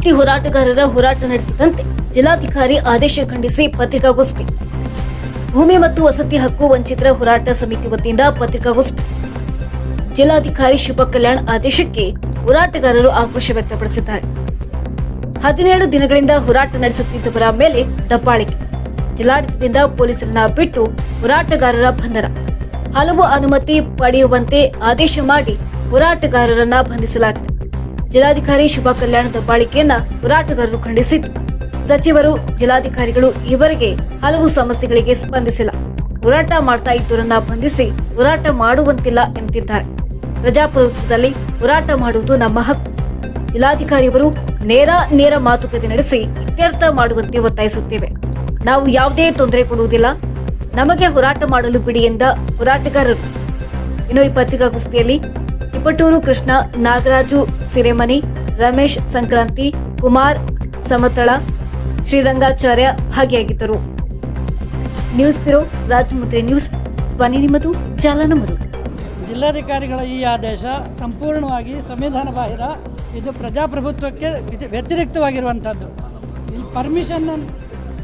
ವಸತಿ ಹೋರಾಟಗಾರರ ಹೋರಾಟ ನಡೆಸದಂತೆ ಜಿಲ್ಲಾಧಿಕಾರಿ ಆದೇಶ ಖಂಡಿಸಿ ಪತ್ರಿಕಾಗೋಷ್ಠಿ. ಭೂಮಿ ಮತ್ತು ವಸತಿ ಹಕ್ಕು ವಂಚಿತರ ಹೋರಾಟ ಸಮಿತಿ ವತಿಯಿಂದ ಪತ್ರಿಕಾಗೋಷ್ಠಿ. ಜಿಲ್ಲಾಧಿಕಾರಿ ಶುಭ ಕಲ್ಯಾಣ್ ಆದೇಶಕ್ಕೆ ಹೋರಾಟಗಾರರು ಆಕ್ರೋಶ ವ್ಯಕ್ತಪಡಿಸಿದ್ದಾರೆ. ಹದಿನೇಳು ದಿನಗಳಿಂದ ಹೋರಾಟ ನಡೆಸುತ್ತಿದ್ದವರ ಮೇಲೆ ದಬ್ಬಾಳಿಕೆ. ಜಿಲ್ಲಾಡಳಿತದಿಂದ ಪೊಲೀಸರನ್ನ ಬಿಟ್ಟು ಹೋರಾಟಗಾರರ ಬಂಧನ. ಹಲವು ಅನುಮತಿ ಪಡೆಯುವಂತೆ ಆದೇಶ ಮಾಡಿ ಹೋರಾಟಗಾರರನ್ನ ಬಂಧಿಸಲಾಗಿದೆ. ಜಿಲ್ಲಾಧಿಕಾರಿ ಶುಭಾ ಕಲ್ಯಾಣ ದಬ್ಬಾಳಿಕೆಯನ್ನ ಹೋರಾಟಗಾರರು ಖಂಡಿಸಿದ್ದು ಸಚಿವರು, ಜಿಲ್ಲಾಧಿಕಾರಿಗಳು ಈವರೆಗೆ ಹಲವು ಸಮಸ್ಯೆಗಳಿಗೆ ಸ್ಪಂದಿಸಿಲ್ಲ. ಹೋರಾಟ ಮಾಡ್ತಾ ಇದ್ದವರನ್ನ ಬಂಧಿಸಿ ಹೋರಾಟ ಮಾಡುವಂತಿಲ್ಲ ಎಂತಿದ್ದಾರೆ. ಪ್ರಜಾಪ್ರಭುತ್ವದಲ್ಲಿ ಹೋರಾಟ ಮಾಡುವುದು ನಮ್ಮ ಹಕ್ಕು. ಜಿಲ್ಲಾಧಿಕಾರಿಯವರು ನೇರ ನೇರ ಮಾತುಕತೆ ನಡೆಸಿ ಇತ್ಯರ್ಥ ಮಾಡುವಂತೆ ಒತ್ತಾಯಿಸುತ್ತೇವೆ. ನಾವು ಯಾವುದೇ ತೊಂದರೆ ಕೊಡುವುದಿಲ್ಲ. ನಮಗೆ ಹೋರಾಟ ಮಾಡಲು ಬಿಡಿ ಎಂದ ಹೋರಾಟಗಾರರು. ಇನ್ನು ಈ ಪತ್ರಿಕಾಗೋಷ್ಠಿಯಲ್ಲಿ ತಿಪಟೂರು ಕೃಷ್ಣ, ನಾಗರಾಜು ಸಿರೆಮನಿ, ರಮೇಶ್ ಸಂಕ್ರಾಂತಿ, ಕುಮಾರ್ ಸಮತಳ, ಶ್ರೀರಂಗಾಚಾರ್ಯ ಭಾಗಿಯಾಗಿದ್ದರು. ನ್ಯೂಸ್ ಬ್ಯೂರೋ ರಾಜಮುದ್ರೆ ನ್ಯೂಸ್, ಧ್ವನಿ ನಿಮ್ಮದು ನಮ್ಮದು. ಜಿಲ್ಲಾಧಿಕಾರಿಗಳ ಈ ಆದೇಶ ಸಂಪೂರ್ಣವಾಗಿ ಸಂವಿಧಾನ ಬಾಹಿರ. ಇದು ಪ್ರಜಾಪ್ರಭುತ್ವಕ್ಕೆ ವ್ಯತಿರಿಕ್ತವಾಗಿರುವಂಥದ್ದು. ಈ ಪರ್ಮಿಷನ್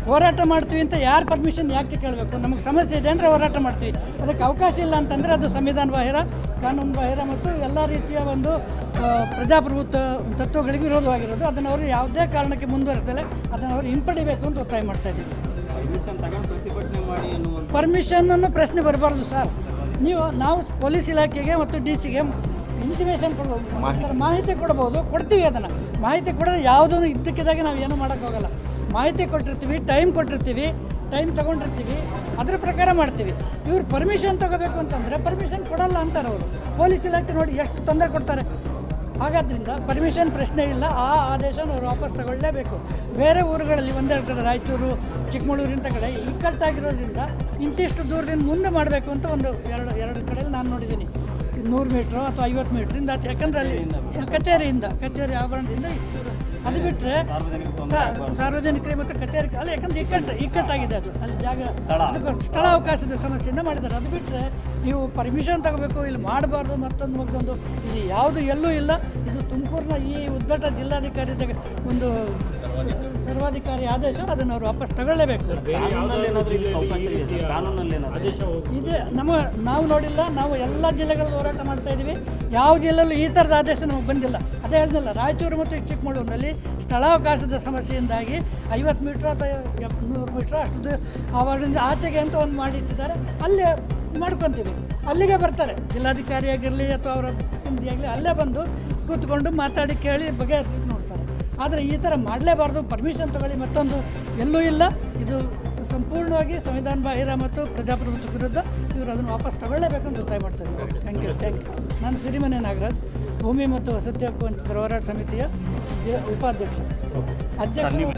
ಹೋರಾಟ ಮಾಡ್ತೀವಿ ಅಂತ ಯಾರು ಪರ್ಮಿಷನ್ ಯಾಕೆ ಕೇಳಬೇಕು? ನಮಗೆ ಸಮಸ್ಯೆ ಇದೆ ಅಂದರೆ ಹೋರಾಟ ಮಾಡ್ತೀವಿ. ಅದಕ್ಕೆ ಅವಕಾಶ ಇಲ್ಲ ಅಂತಂದರೆ ಅದು ಸಂವಿಧಾನ ಬಾಹಿರ. ಕಾನೂನು ಬಾಹಿರ ಮತ್ತು ಎಲ್ಲ ರೀತಿಯ ಒಂದು ಪ್ರಜಾಪ್ರಭುತ್ವ ತತ್ವಗಳಿಗೆ ವಿರೋಧವಾಗಿರೋದು. ಅದನ್ನು ಅವರು ಯಾವುದೇ ಕಾರಣಕ್ಕೆ ಮುಂದುವರೆದಲ್ಲ. ಅದನ್ನು ಅವರು ಹಿಂಪಡಿಬೇಕು ಅಂತ ಒತ್ತಾಯ ಮಾಡ್ತಾ ಇದ್ದೀವಿ. ಪರ್ಮಿಷನ್ ತಗೊಂಡು ಪ್ರತಿಭಟನೆ ಮಾಡಿ ಅನ್ನುವಂಥ ಪರ್ಮಿಷನ್ನು ಪ್ರಶ್ನೆ ಬರಬಾರ್ದು ಸರ್. ನೀವು ನಾವು ಪೊಲೀಸ್ ಇಲಾಖೆಗೆ ಮತ್ತು ಡಿ ಸಿಗೆ ಇಂಟಿಮೇಷನ್ ಕೊಡ್ಬೋದು. ಮಾಹಿತಿ. ಕೊಡ್ಬೋದು. ಕೊಡ್ತೀವಿ ಅದನ್ನು. ಮಾಹಿತಿ ಕೊಡೋದು ಯಾವುದೂ ಇದ್ದಕ್ಕಿದ್ದಾಗೆ ನಾವು ಏನೂ ಮಾಡೋಕ್ಕಾಗಲ್ಲ. ಮಾಹಿತಿ ಕೊಟ್ಟಿರ್ತೀವಿ ಟೈಮ್ ಕೊಟ್ಟಿರ್ತೀವಿ ಟೈಮ್ ತೊಗೊಂಡಿರ್ತೀವಿ, ಅದ್ರ ಪ್ರಕಾರ ಮಾಡ್ತೀವಿ. ಇವ್ರು ಪರ್ಮಿಷನ್ ತೊಗೋಬೇಕು ಅಂತಂದರೆ ಪರ್ಮಿಷನ್ ಕೊಡಲ್ಲ ಅಂತಾರೆ ಅವರು. ಪೊಲೀಸ್ ಇಲಾಖೆ ನೋಡಿ ಎಷ್ಟು ತೊಂದರೆ ಕೊಡ್ತಾರೆ. ಹಾಗಾದ್ರಿಂದ ಪರ್ಮಿಷನ್ ಪ್ರಶ್ನೆ ಇಲ್ಲ, ಆ ಆದೇಶನ ಅವರು ವಾಪಸ್ ತಗೊಳ್ಳೇಬೇಕು. ಬೇರೆ ಊರುಗಳಲ್ಲಿ ಒಂದೆರಡು ಕಡೆ, ರಾಯಚೂರು, ಚಿಕ್ಕಮಗಳೂರು ಇಂಥ ಕಡೆ ಇಕ್ಕಟ್ಟಾಗಿರೋದ್ರಿಂದ ಇಂತಿಷ್ಟು ದೂರದಿಂದ ಮುಂದೆ ಮಾಡಬೇಕು ಅಂತ ಒಂದು ಎರಡು ಎರಡು ಕಡೆಯಲ್ಲಿ ನಾನು ನೋಡಿದ್ದೀನಿ. ನೂರು ಮೀಟ್ರು ಅಥವಾ ಐವತ್ತು ಮೀಟ್ರಿಂದ ಯಾಕಂದರೆ ಅಲ್ಲಿ ಕಚೇರಿಯಿಂದ, ಕಚೇರಿ ಆವರಣದಿಂದ ಇಷ್ಟು. ಅದು ಬಿಟ್ಟರೆ ಸಾರ್ವಜನಿಕರಿಗೆ ಮತ್ತು ಕಚೇರಿ ಅಲ್ಲಿ ಯಾಕಂದ್ರೆ ಇಕ್ಕಟ್ಟು ಇಕ್ಕಟ್ಟಾಗಿದೆ ಅದು. ಅಲ್ಲಿ ಜಾಗ ಸ್ಥಳ. ಅವಕಾಶದ ಸಮಸ್ಯೆಯಿಂದ ಮಾಡಿದ್ದಾರೆ. ಅದು ಬಿಟ್ಟರೆ ನೀವು ಪರ್ಮಿಷನ್ ತಗೋಬೇಕು ಇಲ್ಲಿ ಮಾಡಬಾರ್ದು ಮತ್ತೊಂದು ಮಗದೊಂದು. ಇದು ಯಾವುದು ಎಲ್ಲೂ ಇಲ್ಲ. ಇದು ತುಮಕೂರಿನ ಈ ಉದ್ದಟ ಜಿಲ್ಲಾಧಿಕಾರಿ ತೆಗೆ- ಒಂದು ಸರ್ವಾಧಿಕಾರಿ ಆದೇಶ ಅದನ್ನು ಅವರು ವಾಪಸ್ ತಗೊಳ್ಳೇಬೇಕು. ಇದೆ. ನಮ್ಮ ನಾವು ನೋಡಿಲ್ಲ ನಾವು ಎಲ್ಲ ಜಿಲ್ಲೆಗಳಲ್ಲಿ ಹೋರಾಟ ಮಾಡ್ತಾ ಇದ್ದೀವಿ ಯಾವ ಜಿಲ್ಲೆಯಲ್ಲೂ ಈ ಥರದ ಆದೇಶ ನಮಗೆ ಬಂದಿಲ್ಲ. ಅದೇ ಹೇಳಿದ್ನಲ್ಲ ರಾಯಚೂರು ಮತ್ತು ಚಿಕ್ಕಮಗಳೂರಿನಲ್ಲಿ ಸ್ಥಳಾವಕಾಶದ ಸಮಸ್ಯೆಯಿಂದಾಗಿ ಐವತ್ತು ಮೀಟ್ರ್ ಅಥವಾ ಎಪ್- ನೂರು ಮೀಟ್ರ್ ಅಷ್ಟು ಅವರಿಂದ ಆಚೆಗೆ ಅಂತ ಒಂದು ಮಾಡಿಟ್ಟಿದ್ದಾರೆ. ಅಲ್ಲೇ ಮಾಡ್ಕೊತೀವಿ. ಅಲ್ಲಿಗೆ ಬರ್ತಾರೆ. ಜಿಲ್ಲಾಧಿಕಾರಿಯಾಗಿರಲಿ ಅಥವಾ ಅವರ ಆಗಲಿ ಅಲ್ಲೇ ಬಂದು ಕೂತ್ಕೊಂಡು ಮಾತಾಡಿ ಕೇಳಿ ಬಗೆ ನೋಡ್ತಾರೆ. ಆದರೆ ಈ ಥರ ಮಾಡಲೇಬಾರ್ದು. ಪರ್ಮಿಷನ್ ತಗೊಳ್ಳಿ ಮತ್ತೊಂದು. ಎಲ್ಲೂ ಇಲ್ಲ. ಇದು ಸಂಪೂರ್ಣವಾಗಿ ಸಂವಿಧಾನ ಬಾಹಿರ ಮತ್ತು ಪ್ರಜಾಪ್ರಭುತ್ವ ವಿರುದ್ಧ ಇವರು ಅದನ್ನು ವಾಪಸ್ ತಗೊಳ್ಳೇಬೇಕಂತ ಅಂತ ಒತ್ತಾಯ ಮಾಡ್ತಾ ಇದ್ದಾರೆ ಥ್ಯಾಂಕ್ ಯು ಥ್ಯಾಂಕ್ ಯು ನಾನು ಸಿರಿಮನೆ ನಾಗರಾಜ್. ಭೂಮಿ ಮತ್ತು ವಸತಿ ಹಕ್ಕು ವಂಚಿತರ ಹೋರಾಟ ಸಮಿತಿಯ ಉಪಾಧ್ಯಕ್ಷ. ಅಧ್ಯಕ್ಷ